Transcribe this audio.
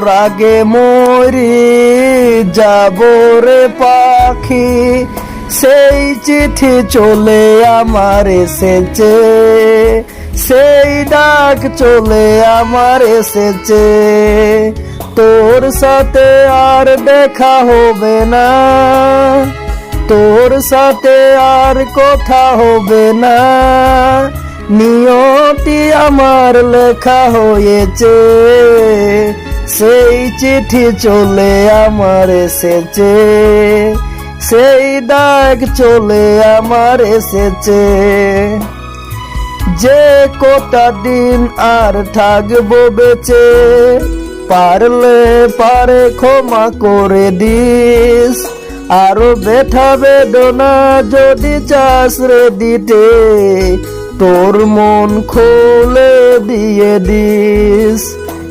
রাগে মরি যাব রে পাখি। সেই চিঠি চলে আমার এসেছে। সেই ডাক চলে আমার এসেছে। তোর সাথে আর দেখা হবে না। তোর সাথে আর কথা হবে না। নিয়তি আমার লেখা হয়েছে। সেই চিঠি চলে আমার এসেছে, সেই ডাক চলে আমার এসেছে। যে কটা দিন আর থাকব বেঁচে, পারলে পারে ক্ষমা করে দিস। আরও বেঠা বেদনা যদি চাস রে দিতে, তোর মন খুলে দিয়ে দিস।